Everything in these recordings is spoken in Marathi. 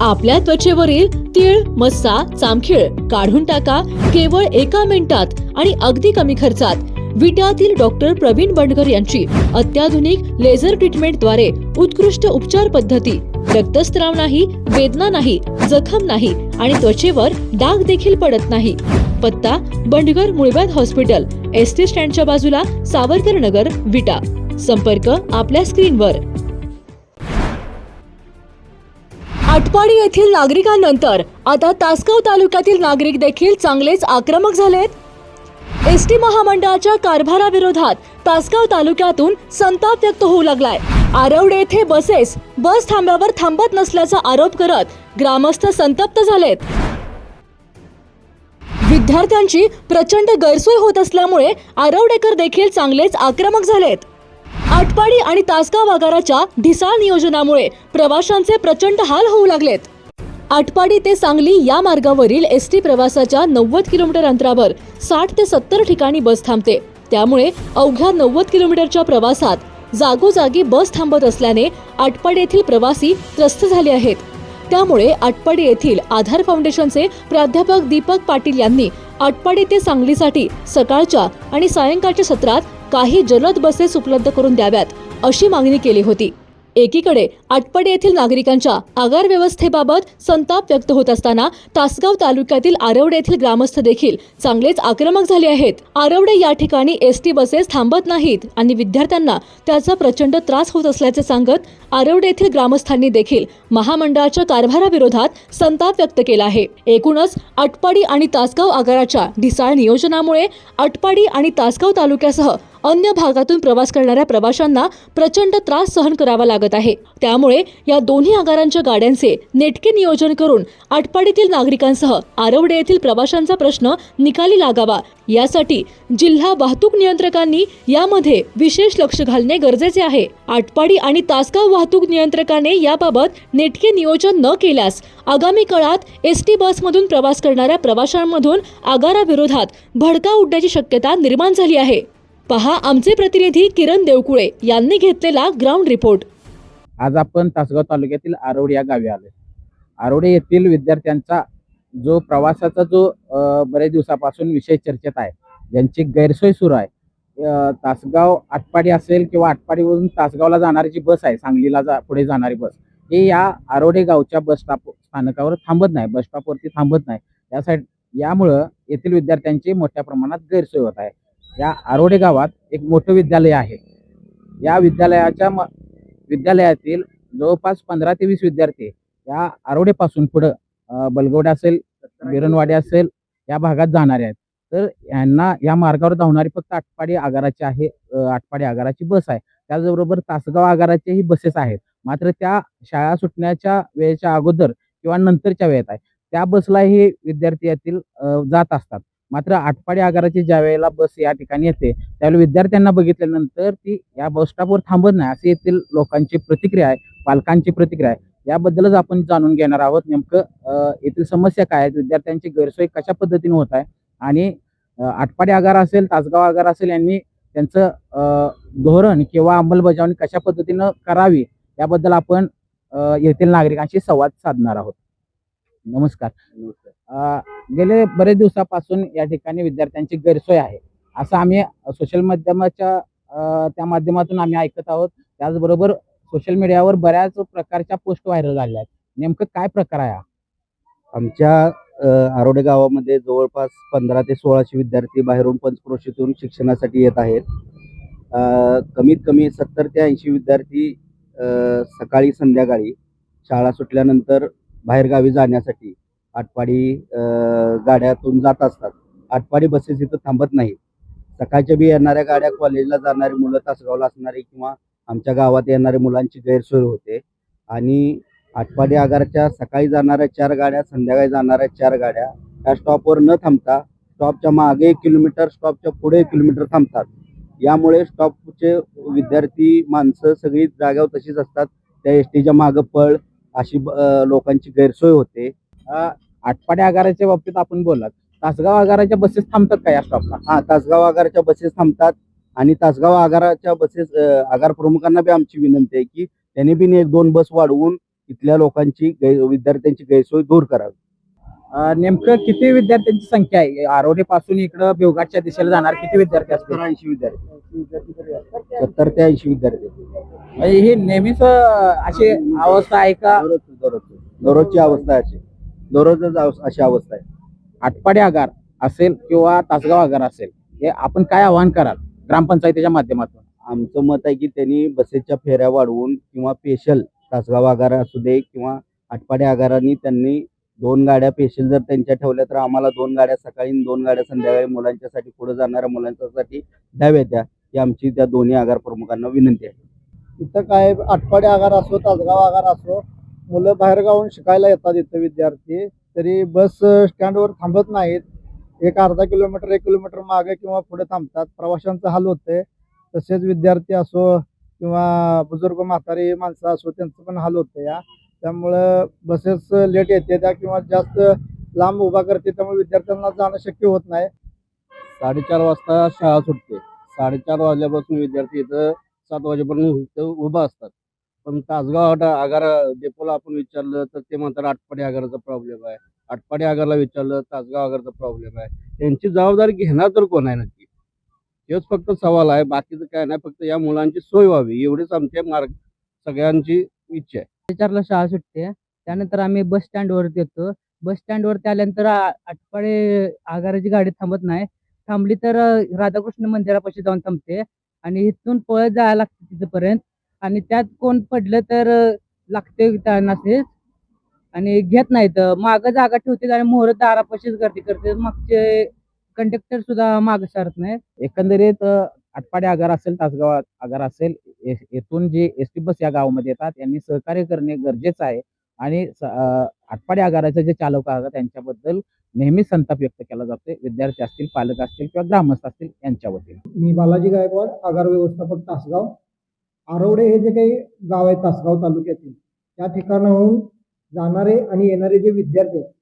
आपल्या त्वचेवरील तीळ मस्सा चामखीळ काढून टाका केवळ एका मिनिटात आणि अगदी कमी खर्चात. विट्यातील डॉक्टर प्रवीण बंडकर यांची अत्याधुनिक लेझर ट्रीटमेंटद्वारे उत्कृष्ट उपचार पद्धती. रक्तस्त्राव नाही वेदना नाही जखम नाही आणि त्वचेवर डाग देखील पडत नाही. पत्ता बंडगर मुळव्याध हॉस्पिटल एस टी स्टँडच्या बाजूला सावरकर नगर विटा. संपर्क आपल्या स्क्रीनवर. आटपाडी येथील नागरिकांनंतर आता तासगाव तालुक्यातील नागरिक देखील चांगलेच आक्रमक झालेत. एस टी महामंडळाच्या कारभाराविरोधात तासगाव तालुक्यातून संताप व्यक्त होऊ लागलाय. आरवडे येथे बसेस बस थांब्यावर थांबत नसल्याचा आरोप करत ग्रामस्थ संतप्त झालेत. विद्यार्थ्यांची प्रचंड गैरसोय होत असल्यामुळे आरवडेकर देखील चांगलेच आक्रमक झालेत. आटपाडी आणि तासगाव आगाराच्या ढिसाळ नियोजनामुळे प्रवाशांचे प्रचंड हाल होऊ लागलेत. आटपाडी ते सांगली या मार्गावरील एस टी प्रवासाच्या नव्वद किलोमीटर अंतरावर साठ ते सत्तर ठिकाणी बस थांबते. त्यामुळे अवघ्या नव्वद किलोमीटरच्या प्रवासात जागोजागी बस थांबत असल्याने आटपाडी येथील प्रवासी त्रस्त झाले आहेत. त्यामुळे आटपाडी येथील आधार फाउंडेशनचे प्राध्यापक दीपक पाटील यांनी आटपाडी ते सांगलीसाठी सकाळच्या आणि सायंकाळच्या सत्रात काही जलद बसेस उपलब्ध करून द्याव्यात अशी मागणी केली होती. एकीकडे आटपाडी येथील नागरिकांच्या आगार व्यवस्थेबाबत संताप व्यक्त होत असताना तासगाव तालुक्यातील आरवडे येथील ग्रामस्थ देखील चांगलेच आक्रमक झाले आहेत. आरवडे या ठिकाणी एस टी बसेस थांबत नाहीत आणि विद्यार्थ्यांना त्याचा प्रचंड त्रास होत असल्याचे सांगत आरवडे येथील ग्रामस्थांनी देखील महामंडळाच्या कारभाराविरोधात संताप व्यक्त केला आहे. एकूणच आटपाडी आणि तासगाव आगाराच्या ढिसाळ नियोजनामुळे आटपाडी आणि तासगाव तालुक्यासह अन्य भागातून प्रवास करणाऱ्या प्रवाशांना प्रचंड त्रास सहन करावा लागत आहे. त्यामुळे या दोन्ही आगारांच्या गाड्यांचे नेटके नियोजन करून आटपाडीतील नागरिकांसह आरवडे येथील प्रवाशांचा प्रश्न निकाली लागावा. यासाठी जिल्हा वाहतूक नियंत्रकांनी यामध्ये विशेष लक्ष घालणे गरजेचे आहे. आटपाडी आणि तासगाव वाहतूक नियंत्रकाने याबाबत नेटके नियोजन न केल्यास आगामी काळात एस टी बसमधून प्रवास करणाऱ्या प्रवाशांमधून आगाराविरोधात भडका उडण्याची शक्यता निर्माण झाली आहे. पहा आमचे प्रतिनिधी किरण देवकुळे यांनी घेतलेला ग्राउंड रिपोर्ट आज आपण तासगाव तालुक्यातील आरोड या गावी आलो आरोडे येथील विद्यार्थ्यांचा जो प्रवासाचा जो बरेच दिवसापासून विषय चर्चेत आहे ज्यांची गैरसोय सुरू आहे तासगाव आटपाडी असेल किंवा आटपाडीवरून तासगावला जाणारी जी बस आहे सांगलीला जा पुढे जाणारी बस ही या आरोडे गावच्या बस स्टॉप स्थानकावर थांबत नाही बस स्टॉपवरती थांबत नाही. यासाठी यामुळं येथील विद्यार्थ्यांची मोठ्या प्रमाणात गैरसोय होत आहे. या आरोडे गावात एक मोठं विद्यालय आहे. या विद्यालयाच्या म- विद्यालयातील जवळपास पंधरा ते वीस विद्यार्थी या आरोडेपासून पुढं बलगवडे असेल बिरणवाडी असेल या भागात जाणारे आहेत. तर यांना या मार्गावर धावणारी फक्त आटपाडी आगाराची आहे आठपाडी आटपाडी आगाराची बस आहे. त्याचबरोबर तासगाव आगाराचेही बसेस आहेत. मात्र त्या शाळा सुटण्याच्या वेळेच्या अगोदर किंवा नंतरच्या वेळेत आहे. त्या बसला हे विद्यार्थी यातील जात असतात. मात्र आटपाडी आगाराची ज्या वेळेला बस या ठिकाणी येते त्यावेळी विद्यार्थ्यांना बघितल्यानंतर ती या बस स्टॉपवर थांबत नाही. अशी येथील लोकांची प्रतिक्रिया आहे पालकांची प्रतिक्रिया आहे. याबद्दलच आपण जाणून घेणार आहोत नेमकं येथील समस्या काय आहेत विद्यार्थ्यांची गैरसोय कशा पद्धतीने होत आहे आणि आठपाडी आटपाडी आगार असेल तासगाव आगार असेल यांनी त्यांचं धोरण किंवा अंमलबजावणी कशा पद्धतीनं करावी याबद्दल आपण येथील नागरिकांशी संवाद साधणार आहोत. नमस्कार. नमस्कार. गेले बरेच दिवसापासून या ठिकाणी विद्यार्थ्यांची गैरसोय आहे. असं आम्ही सोशल माध्यमाच्या अ, त्या माध्यमातून आम्ही ऐकत आहोत. त्याचबरोबर सोशल मीडियावर बऱ्याच प्रकारच्या पोस्ट व्हायरल झाल्या आहेत. नेमकं काय प्रकार आहे हा? आमच्या आरोडे गावामध्ये जवळपास पंधरा ते सोळाशे विद्यार्थी बाहेरून पंचक्रोशीतून शिक्षणासाठी येत आहेत. कमीत कमी सत्तर ते ऐंशी विद्यार्थी सकाळी संध्याकाळी शाळा सुटल्यानंतर बाहेरगावी जाण्यासाठी आटपाडी गाड्यातून जात असतात. आटपाडी बसेस इथं थांबत नाहीत. सकाळच्या बी येणाऱ्या गाड्या कॉलेजला जाणारी मुलं तासगावला असणारी किंवा आमच्या गावात येणाऱ्या मुलांची गैरसोय होते. आणि आटपाडी आगारच्या सकाळी जाणाऱ्या चार गाड्या संध्याकाळी जाणाऱ्या चार गाड्या त्या स्टॉपवर न थांबता स्टॉपच्या मागे एक किलोमीटर स्टॉपच्या पुढे एक किलोमीटर थांबतात. यामुळे स्टॉपचे विद्यार्थी माणसं सगळी जाग्यावर तशीच असतात. त्या एस टीच्या मागं पळ अशी लोकांची गैरसोय होते. आटपाडी आगाराच्या बाबतीत आपण बोललात तासगाव आगाराच्या बसेस थांबतात का या स्टॉपला हा तासगाव आगारच्या बसेस थांबतात आणि तासगाव आगाराच्या बसेस आगार प्रमुखांना बी आमची विनंती आहे की त्यांनी बी एक दोन बस वाढवून इथल्या लोकांची विद्यार्थ्यांची गैरसोय दूर करावी. नेमकं किती विद्यार्थ्यांची संख्या आहे? आरोडे पासून इकडं बेवघाटच्या दिशेला जाणार किती विद्यार्थी असतील? सत्तर ऐंशी विद्यार्थी. सत्तर ते ऐंशी विद्यार्थी. म्हणजे ही नेहमीच अशी अवस्था आहे का? दररोज दररोज दररोजची अवस्था आहे अशी. दररोजच अशी अवस्था आहे. आटपाडी आगार असेल किंवा तासगाव आगार असेल हे आपण काय आवाहन कराल ग्रामपंचायतीच्या माध्यमातून? आमचं मत आहे की त्यांनी बसेसच्या फेऱ्या वाढवून किंवा स्पेशल तासगाव आगार असू दे किंवा आटपाडी आगारांनी त्यांनी दोन गाड्या स्पेशल जर त्यांच्या ठेवल्या तर आम्हाला दोन गाड्या सकाळी आणि दोन गाड्या संध्याकाळी मुलांच्यासाठी पुढे जाणाऱ्या मुलांच्यासाठी द्याव्या त्या. ही आमची त्या दोन्ही आगार प्रमुखांना विनंती आहे. इथं काय आटपाडी आगार असो तासगाव आगार असो मुलं बाहेरगावून शिकायला येतात इथं विद्यार्थी तरी बस स्टँडवर थांबत नाहीत. एक अर्धा किलोमीटर एक किलोमीटर मागे किंवा पुढे थांबतात. प्रवाशांचा हाल होते तसेच विद्यार्थी असो किंवा बुजुर्ग म्हातारी माणसं असो त्यांचं पण हाल होतं या. त्यामुळं बसेस लेट येते त्या किंवा जास्त लांब उभा करते त्यामुळे विद्यार्थ्यांना जाणं शक्य होत नाही. साडेचार वाजता शाळा सुटते. साडेचार वाजल्यापासून विद्यार्थी इथं सात वाजेपर्यंत उभा असतात. पण तासगाव आगार डेपोला आपण विचारलं तर ते म्हणतात आटपाडी आगाराचा प्रॉब्लेम आहे. आटपाडी आगारला विचारलं तासगाव आगारचा प्रॉब्लेम आहे. त्यांची जबाबदारी घेणार तर कोण आहे नक्की? हेच फक्त सवाल आहे. बाकीचं काय नाही. फक्त या मुलांची सोय व्हावी. एवढीच आमच्या मार्ग सगळ्यांची इच्छा आहे. चारला शाळा सुटते. त्यानंतर आम्ही बस स्टँडवरती येतो. बस स्टँडवरती आल्यानंतर आटपाडे आगाराची गाडी थांबत नाही. थांबली तर राधाकृष्ण मंदिरापाशी जाऊन थांबते. आणि इथून पळत जायला लागते तिथपर्यंत. आणि त्यात कोण पडलं तर लागते त्यांना तेच आणि घेत नाहीत. मागं जागा ठेवते आणि मोहर दारापाशीच गर्दी करते मागचे कंडक्टर सुद्धा मागं सारत नाही एकंदरीत आटपाडी आगार असेल तासगाव आगार असेल येथून जे एस टी बस या गावामध्ये येतात यांनी सहकार्य करणे गरजेचं आहे. आणि आटपाडी आगाराचे जे चालक आहेत त्यांच्याबद्दल नेहमी संताप व्यक्त केला जातो विद्यार्थी असतील पालक असतील किंवा ग्रामस्थ असतील यांच्या वतीने. मी बालाजी गायकवाड आगार व्यवस्थापक तासगाव. आरवडे हे जे काही गाव आहे तासगाव तालुक्यातील त्या ठिकाणाहून जाणारे आणि येणारे जे विद्यार्थी आहेत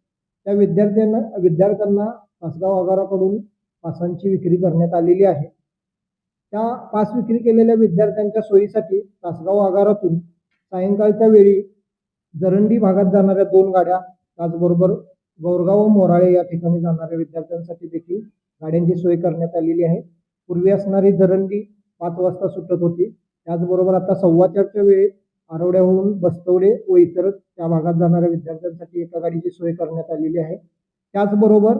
त्या विद्यार्थ्यांना विद्यार्थ्यांना तासगाव आगाराकडून पासांची विक्री करण्यात आलेली आहे. त्या पास विक्री केलेल्या विद्यार्थ्यांच्या सोयीसाठी तासगाव आगारातून सायंकाळच्या वेळी जरंडी भागात जाणाऱ्या दोन गाड्या त्याचबरोबर गौरगाव व मोराळे या ठिकाणी जाणाऱ्या विद्यार्थ्यांसाठी देखील गाड्यांची सोय करण्यात आलेली आहे. पूर्वी असणारी जरंडी पाच वाजता सुटत होती. त्याचबरोबर आता सव्वा चारच्या वेळी आरवड्याहून बस्तवडे व इतर त्या भागात जाणाऱ्या विद्यार्थ्यांसाठी एका गाडीची सोय करण्यात आलेली आहे. त्याचबरोबर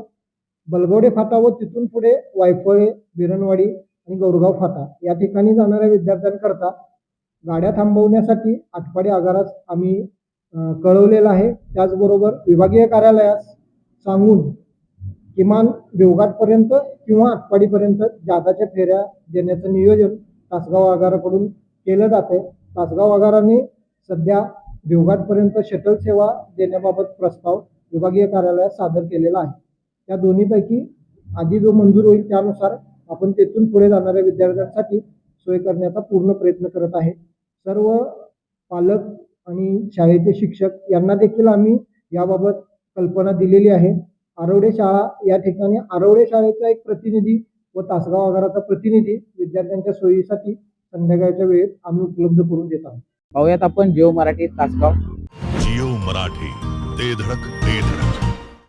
बलगवडे फाटा व तिथून पुढे वायफळे बिरणवाडी आणि गौरगाव फाटा या ठिकाणी जाणाऱ्या विद्यार्थ्यांकरता गाड्या थांबवण्यासाठी आठवडे आगारास आम्ही कळवलेलं आहे. त्याचबरोबर विभागीय कार्यालयास सांगून किमान देवघाटपर्यंत किंवा आटपाडीपर्यंत जादाच्या फेऱ्या देण्याचं नियोजन तासगाव आगाराकडून केलं जाते तासगाव आगाराने सध्या देवघाटपर्यंत शटल सेवा देण्याबाबत प्रस्ताव विभागीय कार्यालयात सादर केलेला आहे. त्या दोन्हीपैकी आधी जो मंजूर होईल त्यानुसार आपण तेथून पुढे जाणाऱ्या विद्यार्थ्यांसाठी सोय करण्याचा पूर्ण प्रयत्न करत आहे. सर्व पालक आणि शाळेचे शिक्षक यांना देखील आम्ही याबाबत कल्पना दिलेली आहे. आरवडे शाळा या ठिकाणी आरवडे शाळेचा एक प्रतिनिधी व तासगाव आगाराचा प्रतिनिधी विद्यार्थ्यांच्या सोयीसाठी संध्याकाळच्या वेळेत आम्ही उपलब्ध करून देत आहोत. पाहूयात आपण जिओ मराठी तासगाव. जिओ मराठी ते धडक ते धडक.